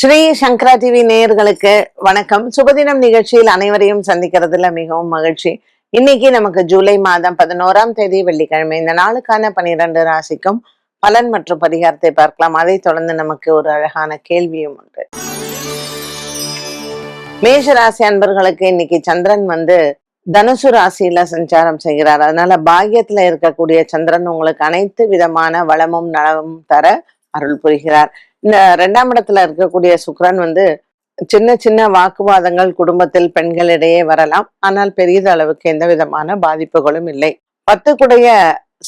ஸ்ரீ சங்கரா TV நேயர்களுக்கு வணக்கம். சுபதினம் நிகழ்ச்சியில் அனைவரையும் சந்திக்கிறதுல மிகவும் மகிழ்ச்சி. இன்னைக்கு நமக்கு ஜூலை மாதம் பதினோராம் தேதி வெள்ளிக்கிழமை. இந்த நாளுக்கான பனிரெண்டு ராசிக்கும் பலன் மற்றும் பரிகாரத்தை பார்க்கலாம். அதை தொடர்ந்து நமக்கு ஒரு அழகான கேள்வியும் உண்டு. மேஷ ராசி அன்பர்களுக்கு இன்னைக்கு சந்திரன் வந்து தனுசு ராசியில சஞ்சாரம் செய்கிறார். அதனால பாக்கியத்துல இருக்கக்கூடிய சந்திரன் உங்களுக்கு அனைத்து விதமான வளமும் நலமும் தர அருள் புரிகிறார். இந்த ரெண்டாம் இடத்துல இருக்கக்கூடிய சுக்ரன் வந்து சின்ன சின்ன வாக்குவாதங்கள் குடும்பத்தில் பெண்களிடையே வரலாம். ஆனால் பெரிய அளவுக்கு எந்த விதமான பாதிப்புகளும் இல்லை. பத்துக்குடைய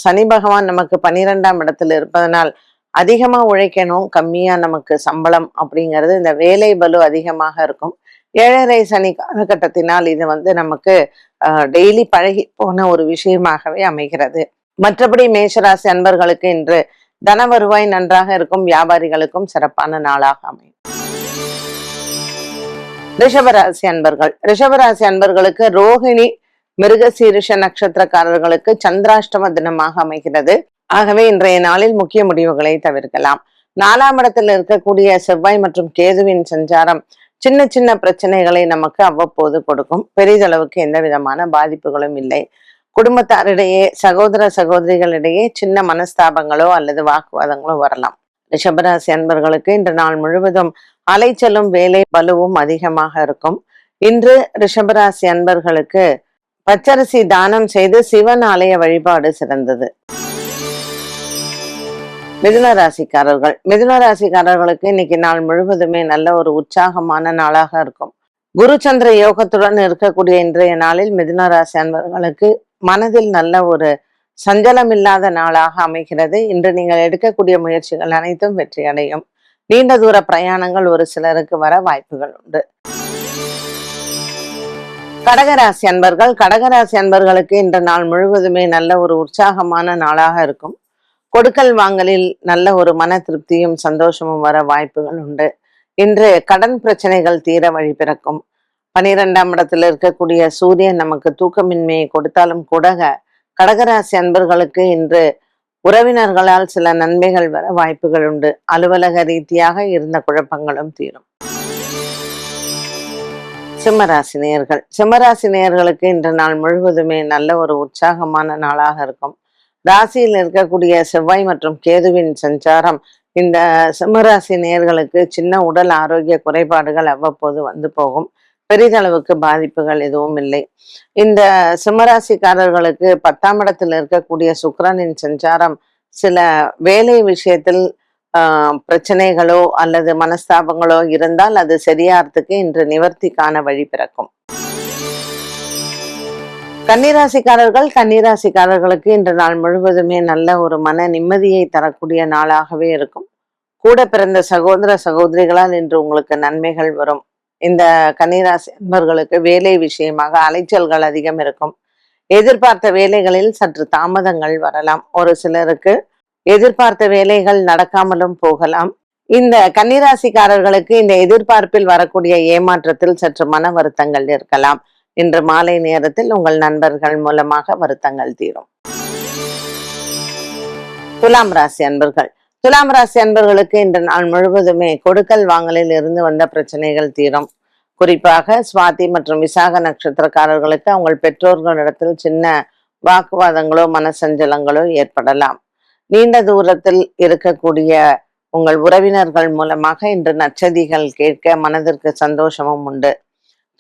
சனி பகவான் நமக்கு பன்னிரெண்டாம் இடத்துல இருப்பதனால் அதிகமா உழைக்கணும் கம்மியா நமக்கு சம்பளம் அப்படிங்கிறது இந்த வேலை பலு அதிகமாக இருக்கும். ஏழரை சனி காலகட்டத்தினால் இது வந்து நமக்கு டெய்லி பழகி போன ஒரு விஷயமாகவே அமைகிறது. மற்றபடி மேஷராசி அன்பர்களுக்கு இன்று தன வருவாய் நன்றாக இருக்கும் வியாபாரிகளுக்கும் சிறப்பான நாளாக அமையும். ரிஷபராசி அன்பர்கள். ரிஷபராசி அன்பர்களுக்கு ரோஹிணி மிருகசீரிஷ நட்சத்திரக்காரர்களுக்கு சந்திராஷ்டம தினமாக அமைகிறது. ஆகவே இன்றைய நாளில் முக்கிய முடிவுகளை தவிர்க்கலாம். நாலாம் இடத்தில் இருக்கக்கூடிய செவ்வாய் மற்றும் கேதுவின் சஞ்சாரம் சின்ன சின்ன பிரச்சனைகளை நமக்கு அவ்வப்போது கொடுக்கும். பெரிதளவுக்கு எந்த விதமான பாதிப்புகளும் இல்லை. குடும்பத்தாரிடையே சகோதர சகோதரிகளிடையே சின்ன மனஸ்தாபங்களோ அல்லது வாக்குவாதங்களோ வரலாம். ரிஷபராசி அன்பர்களுக்கு இன்று நாள் முழுவதும் அலைச்சலும் வேலை பலுவும் அதிகமாக இருக்கும். இன்று ரிஷபராசி அன்பர்களுக்கு பச்சரிசி தானம் செய்து சிவன் ஆலய வழிபாடு சிறந்தது. மிதுன ராசிக்காரர்கள். மிதுன ராசிக்காரர்களுக்கு இன்னைக்கு நாள் முழுவதுமே நல்ல ஒரு உற்சாகமான நாளாக இருக்கும். குரு சந்திர யோகத்துடன் இருக்கக்கூடிய இன்றைய நாளில் மிதுன ராசி அன்பர்களுக்கு மனதில் நல்ல ஒரு சஞ்சலம் இல்லாத நாளாக அமைகிறது. இன்று நீங்கள் எடுக்கக்கூடிய முயற்சிகள் அனைத்தும் வெற்றி அடையும் நீண்ட தூர பிரயாணங்கள் ஒரு சிலருக்கு வர வாய்ப்புகள் உண்டு. கடகராசி அன்பர்கள் கடகராசி அன்பர்களுக்கு இந்த நாள் முழுவதுமே நல்ல ஒரு உற்சாகமான நாளாக இருக்கும். கொடுக்கல் வாங்கலில் நல்ல ஒரு மன திருப்தியும் சந்தோஷமும் வர வாய்ப்புகள் உண்டு. இன்று கடன் பிரச்சனைகள் தீர வழி பிறக்கும். பனிரெண்டாம் இடத்துல இருக்கக்கூடிய சூரியன் நமக்கு தூக்கமின்மையை கொடுத்தாலும் கூட கடகராசி அன்பர்களுக்கு இன்று உறவினர்களால் சில நன்மைகள் வர வாய்ப்புகள் உண்டு. அலுவலக ரீதியாக இருந்த குழப்பங்களும் தீரும். சிம்மராசி நேயர்கள் சிம்மராசி நேயர்களுக்கு இன்று நாள் முழுவதுமே நல்ல ஒரு உற்சாகமான நாளாக இருக்கும். ராசியில் இருக்கக்கூடிய செவ்வாய் மற்றும் கேதுவின் சஞ்சாரம் இந்த சிம்மராசி நேயர்களுக்கு சின்ன உடல் ஆரோக்கிய குறைபாடுகள் அவ்வப்போது வந்து போகும். பெரிதளவுக்கு பாதிப்புகள் எதுவும் இல்லை. இந்த சிம்மராசிக்காரர்களுக்கு பத்தாம் இடத்தில் இருக்கக்கூடிய சுக்கரனின் சஞ்சாரம் சில வேலை விஷயத்தில் ஆஹ் பிரச்சனைகளோ அல்லது மனஸ்தாபங்களோ இருந்தால் அது சரியாறதுக்கு இன்று நிவர்த்திக்கான வழி பிறக்கும். கன்னிராசிக்காரர்கள் கன்னிராசிக்காரர்களுக்கு இன்று நாள் முழுவதுமே நல்ல ஒரு மன நிம்மதியை தரக்கூடிய நாளாகவே இருக்கும். கூட பிறந்த சகோதர சகோதரிகளால் இன்று உங்களுக்கு நன்மைகள் வரும். இந்த கன்னிராசி அன்பர்களுக்கு வேலை விஷயமாக அலைச்சல்கள் அதிகம் இருக்கும். எதிர்பார்த்த வேலைகளில் சற்று தாமதங்கள் வரலாம். ஒரு சிலருக்கு எதிர்பார்த்த வேலைகள் நடக்காமலும் போகலாம். இந்த கன்னிராசிக்காரர்களுக்கு இந்த எதிர்பார்ப்பில் வரக்கூடிய ஏமாற்றத்தில் சற்று மன வருத்தங்கள் இருக்கலாம். இன்று மாலை நேரத்தில் உங்கள் நண்பர்கள் மூலமாக வருத்தங்கள் தீரும். துலாம் ராசி அன்பர்கள் துலாம் ராசி அன்பர்களுக்கு இன்று நாள் முழுவதுமே கொடுக்கல் வாங்கலில் இருந்து வந்த பிரச்சனைகள் தீரும். குறிப்பாக சுவாதி மற்றும் விசாக நட்சத்திரக்காரர்களுக்கு அவங்கள் பெற்றோர்களிடத்தில் சின்ன வாக்குவாதங்களோ மனசஞ்சலங்களோ ஏற்படலாம். நீண்ட தூரத்தில் இருக்கக்கூடிய உங்கள் உறவினர்கள் மூலமாக இன்று நச்சதிகள் கேட்க மனதிற்கு சந்தோஷமும் உண்டு.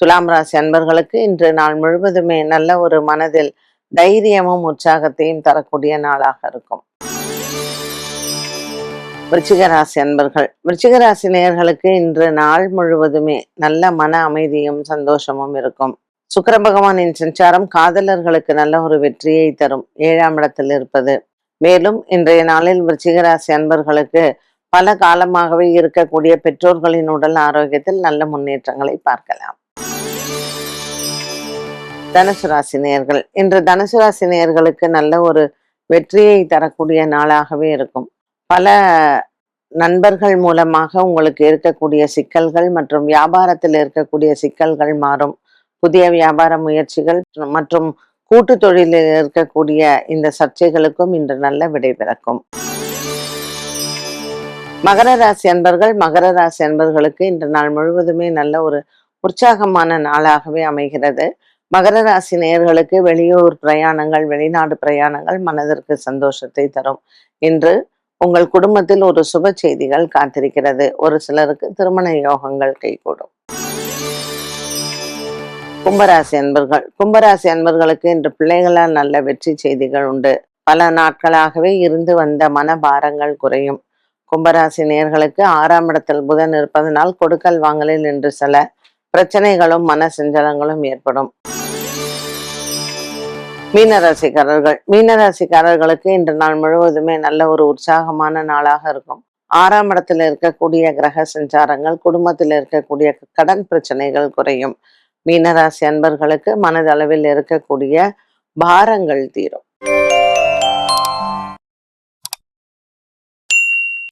துலாம் ராசி அன்பர்களுக்கு இன்று நாள் முழுவதுமே நல்ல ஒரு மனதில் தைரியமும் உற்சாகத்தையும் தரக்கூடிய நாளாக இருக்கும். விருச்சிகராசி அன்பர்கள். விருச்சிகராசி நேயர்களுக்கு இன்று நாள் முழுவதுமே நல்ல மன அமைதியும் சந்தோஷமும் இருக்கும். சுக்கர பகவானின் சஞ்சாரம் காதலர்களுக்கு நல்ல ஒரு வெற்றியை தரும். ஏழாம் இடத்தில் இருப்பது. மேலும் இன்றைய நாளில் விருச்சிகராசி அன்பர்களுக்கு பல காலமாகவே இருக்கக்கூடிய பெற்றோர்களின் உடல் ஆரோக்கியத்தில் நல்ல முன்னேற்றங்களை பார்க்கலாம். தனுசு ராசி நேயர்கள். இன்று தனுசு ராசி நேயர்களுக்கு நல்ல ஒரு வெற்றியை தரக்கூடிய நாளாகவே இருக்கும். பல நண்பர்கள் மூலமாக உங்களுக்கு இருக்கக்கூடிய சிக்கல்கள் மற்றும் வியாபாரத்தில் இருக்கக்கூடிய சிக்கல்கள் மாறும். புதிய வியாபார முயற்சிகள் மற்றும் கூட்டு தொழிலில் இருக்கக்கூடிய இந்த சர்ச்சைகளுக்கும் இன்று நல்ல விடை பிறக்கும். மகர ராசி அன்பர்கள் மகர ராசி அன்பர்களுக்கு இன்று நாள் முழுவதுமே நல்ல ஒரு உற்சாகமான நாளாகவே அமைகிறது. மகர ராசி நேயர்களுக்கு வெளியூர் பிரயாணங்கள் வெளிநாடு பிரயாணங்கள் மனதிற்கு சந்தோஷத்தை தரும். இன்று உங்கள் குடும்பத்தில் ஒரு சுப செய்திகள் காத்திருக்கிறது. ஒரு சிலருக்கு திருமண யோகங்கள் கைகூடும். கும்பராசி அன்பர்கள். கும்பராசி அன்பர்களுக்கு இன்று பிள்ளைகளால் நல்ல வெற்றி செய்திகள் உண்டு. பல நாட்களாகவே இருந்து வந்த மன பாரங்கள் குறையும். கும்பராசி நேர்களுக்கு ஆறாம் இடத்தில் புதன் இருப்பதனால் கொடுக்கல் வாங்கலில் இன்று சில பிரச்சனைகளும் மன செஞ்சலங்களும் ஏற்படும். மீனராசிக்காரர்கள். மீனராசிக்காரர்களுக்கு இன்று நாள் முழுவதுமே நல்ல ஒரு உற்சாகமான நாளாக இருக்கும். ஆறாம் இடத்துல இருக்கக்கூடிய கிரக சஞ்சாரங்கள் குடும்பத்தில் இருக்கக்கூடிய கடன் பிரச்சனைகள் குறையும். மீனராசி அன்பர்களுக்கு மனதளவில் இருக்கக்கூடிய பாரங்கள் தீரும்.